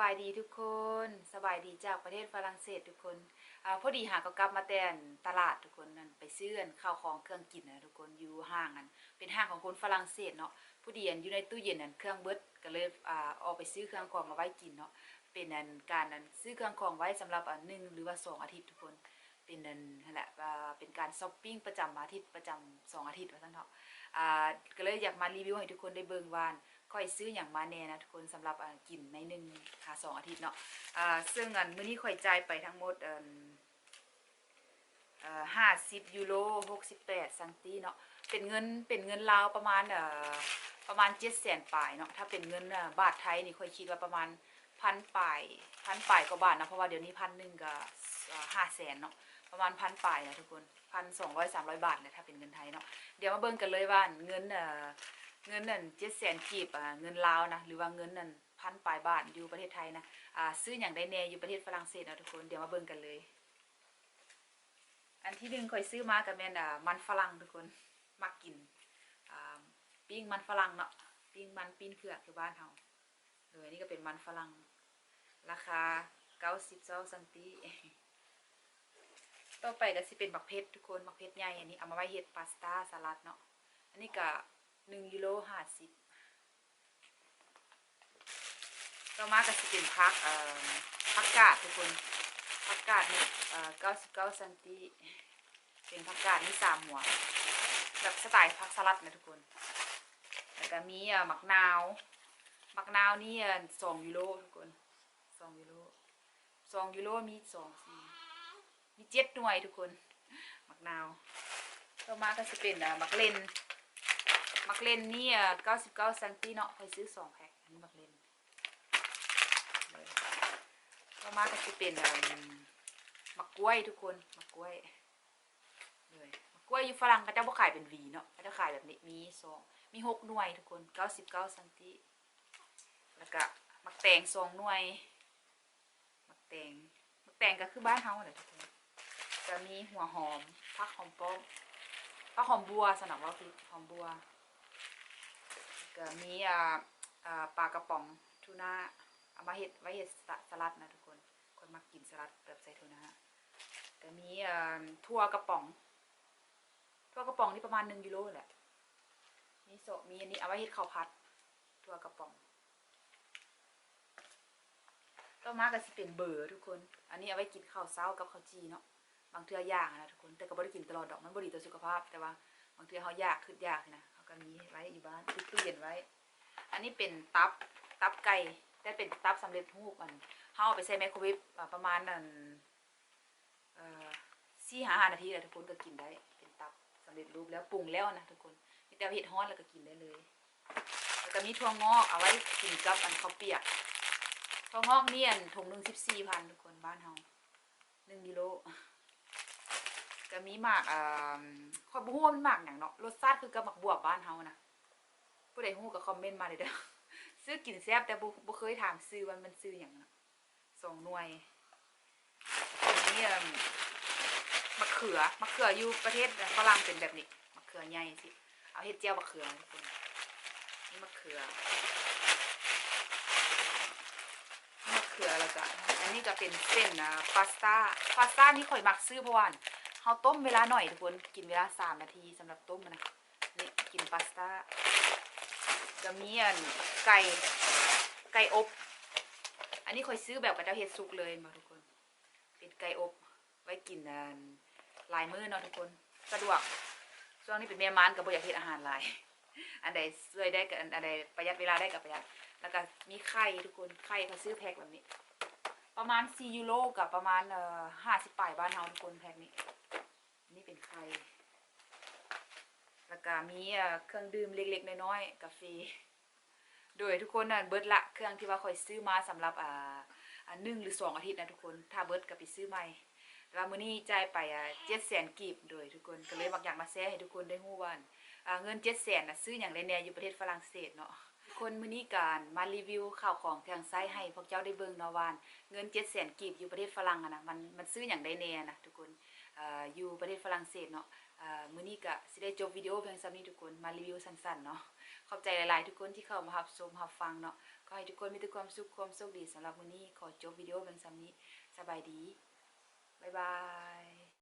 บายดีทุกคนสบายดีจากประเทศฝรั่งเศสทุกคนอ่าพอดีหาก็กลับมาแต่นตลาดทุกคนนั่นไปซื้ออันข้าวของเครื่องกินนะทุกคนอยู่ห้างอันเป็นห้างของคนฝรั่งเศสเนาะผู้ดีอันอยู่ในตู้เย็นอันเครื่องเบิดก็เลยอ่าออกไปซื้อเครื่องของมาไว้กินเนาะเป็นอันการอันซื้อเครื่องของไว้สำหรับอันหนึ่งหรือว่าสองอาทิตย์ทุกคนเป็นนั่นแหละอ่าเป็นการช้อปปิ้งประจำอาทิตย์ประจำสองอาทิตย์ว่าซั่นเนาะอ่าก็เลยอยากมารีวิวให้ทุกคนได้เบิ่งว่า ค่อยซื้ออย่างมาแน่นะทุกคนสำหรับกินในหนึ่งหาสองอาทิตย์เนาะอ่าซึ่งอันมื้อนี้ข่อยจ่ายไปทั้งหมดอ่อเอ่อห้าสิบยูโรหกสิบแปดซังตีเนาะเป็นเงินเป็นเงินลาวประมาณอ่อประมาณเจ็ดแสนปลายเนาะถ้าเป็นเงินบาทไทยนี่ข่อยคิดว่าประมาณพันปลายพันปลายกว่าบาทนะเพราะว่าเดี๋ยวนี้พันหนึ่งก็ห้าแสนเนาะประมาณพันปลายนะทุกคนพันสองร้อยสามร้อยบาทเลยถ้าเป็นเงินไทยเนาะเดี๋ยวมาเบิ่งกันเลยว่าเงินเอ่อ เงินนั่นเจ็ดแสนกีบอ่าเงินลาวนะหรือว่าเงินนั่นพันปลายบาทอยู่ประเทศไทยนะอ่าซื้ออย่างได้แน่อยู่ประเทศฝรั่งเศสนะทุกคนเดี๋ยวมาเบิ่งกันเลย อันที่หนึ่งคอยซื้อมากับแม่นอ่ามันฝรั่งทุกคนมักกินอ่าปิ้งมันฝรั่งเนาะปิ้งมันปิ้งเผือกอยู่บ้านเฮาเลยนี่ก็เป็นมันฝรั่ง ราคาเก้าสิบเจ้าซันตีต่อไปก็สิเป็นบักเพชรทุกคนบักเพชรใหญ่อันนี้เอามาไว้เฮ็ดพาสต้าสลัดเนาะอันนี้ก็ หนึ่งยูโรห้าสิบต่อมาก็จะเป็นพักเอ่อพักกาดทุกคนพักกาดนี่เอ่อเก้าสิบเก้าซนติเป็นพักกาดนี่สามหัวแบบสไตล์พักสลัดนะทุกคนแล้วก็มีเอ่อมักนาวมักนาวนี่เอ่อสองยูโรทุกคนสองยูโรสองยูโรมีสองสี่มีเจ็ดหน่วยทุกคนมักนาวต่อมาก็จะเป็นอ่ามักเลน มักเลนนี่อะ99ซันติเนาะคอยซื้อสองแพ็คอันนี้มักเลนเลยต่อมาก็จะเป็นมักกล้วยทุกคนมักกล้วยเลยมักกล้วยอยู่ฝรั่งก็จะบ่ขายเป็นวีเนาะก็จะขายแบบนี้มีสองมีหกหน่วยทุกคน99ซันติแล้วก็มักแตงสองหน่วยมักแตงมักแตงก็คือบ้านเฮาแหละทุกคนจะมีหัวหอมผักหอมป้อมผักหอมบัวสนับว่าคือหอมบัว ก็มีอ่าอ่าปลากระป๋องทูน่าเอามาเห็ดไว้เห็ดสสลัดนะทุกคน คนมักกินสลัดแบบใส่ทูน่าก็มีอ่าทั่วกระป๋องทั่วกระป๋องนี่ประมาณหนึ่งกิโลแหละมีโซมีอันนี้เอาไว้เห็ดข้าวผัดทั่วกระป๋องต่อมาก็สิเป็นเบอร์ทุกคน อันนี้เอาไว้กินข้าวเช้ากับข้าวจีเนาะบางเทื่อย่างนะทุกคนแต่ก็บ่ได้กินตลอดดอกมันบ่ดีต่อสุขภาพแต่ว่าบางเทื่อเฮาอยากคืออยากนะ ก็มีไว้อยู่บ้านติดตู้เย็นไว้ อันนี้เป็นตับตับไก่แต่เป็นตับสำเร็จรูปอันเฮาเอาไปใส่ไมโครเวฟประมาณนั่นเอ่อ4-5นาทีแล้วทุกคนก็กินได้ เป็นตับสำเร็จรูปแล้วปรุงแล้วนะทุกคนมีแต่เฮ็ดฮ้อนแล้วก็กินได้เลยแล้วก็มีถั่วงอกเอาไว้กินกับอันข้าวเปียกถั่วงอกนี่อันถุงหนึ่ง14,000ทุกคนบ้านเฮา1กิโล ก็มีหมากอ่าข้อยบ่ฮู้ว่ามันหมากหยังเนาะรสชาติคือกับหมักบวบบ้านเฮานะผู้ใดฮู้ก็คอมเมนต์มาเลยเด้อซื้อกินแซ่บแต่บ่บ่เคยถามซื้อว่ามันซื้อหยังเนาะสองหน่วยอันนี้อ่มะเขือมะเขืออยู่ประเทศฝรั่งเป็นแบบนี้มะเขือใหญ่สิเอาเฮ็ดเจียวมะเขือทุกคนนี่มะเขือมะเขือแล้วก็อันนี้ก็เป็นเส้นอ่าพาสต้าพาสต้านี่ข่อยมักซื้อเพราะว่า เขาต้มเวลาหน่อยทุกคน กินเวลาสามนาทีสำหรับต้มนะนี่กินพาสต้าจะมีอันไก่ไก่อบ อันนี้คอยซื้อแบบกระเจ้าเห็ดสุกเลยมาทุกคน เป็นไก่อบ ไว้กินอันหลายมื้อเนาะทุกคนสะดวกช่วงนี้เป็นแม่มานกับบ่อยากเฮ็ดอาหารหลาย อันใดช่วยได้กับอันใดประหยัดเวลาได้กับประหยัด แล้วก็มีไข่ทุกคนไข่เขาซื้อแพ็คแบบนี้ประมาณ4ยูโรกับประมาณเอ่อ50ปลายบ้านเฮาทุกคนแพ็คนี้ นี่เป็นไข่แล้วก็มีเอ่อเครื่องดื่มเล็กๆน้อยๆกาแฟโดยทุกคนน่ะเบิดละเครื่องที่ว่าคอยซื้อมาสำหรับอ่าหนึ่งหรือสองอาทิตย์นะทุกคนถ้าเบิดก็ไปซื้อใหม่แต่ว่ามื้อนี้จ่ายไปอ่าเจ็ดแสนกีบโดยทุกคนก็เลยบางอย่างมาแชร์ให้ทุกคนได้รู้ว่าอ่าเงินเจ็ดแสนนะซื้ออย่างไรแน่อยู่ประเทศฝรั่งเศสเนาะคนมื้อนี้การมารีวิวข่าวของทางไซต์ให้พวกเจ้าได้เบิ่งเนาะว่าเงินเจ็ดแสนกีบอยู่ประเทศฝรั่งอะนะมันมันซื้ออย่างไรแน่นะทุกคน อยู่ประเทศฝรั่งเศสเนาะมื้อนี้ก็สิได้จบวิดีโอเพียงซ้ำนี้ทุกคนมารีวิวสั้นๆเนาะขอบใจหลายๆทุกคนที่เข้ามารับชมรับฟังเนาะขอให้ทุกคนมีแต่ความสุขความโชคดีสำหรับมื้อนี้ขอจบวิดีโอเพียงซ้ำนี้สบายดีบ๊ายบาย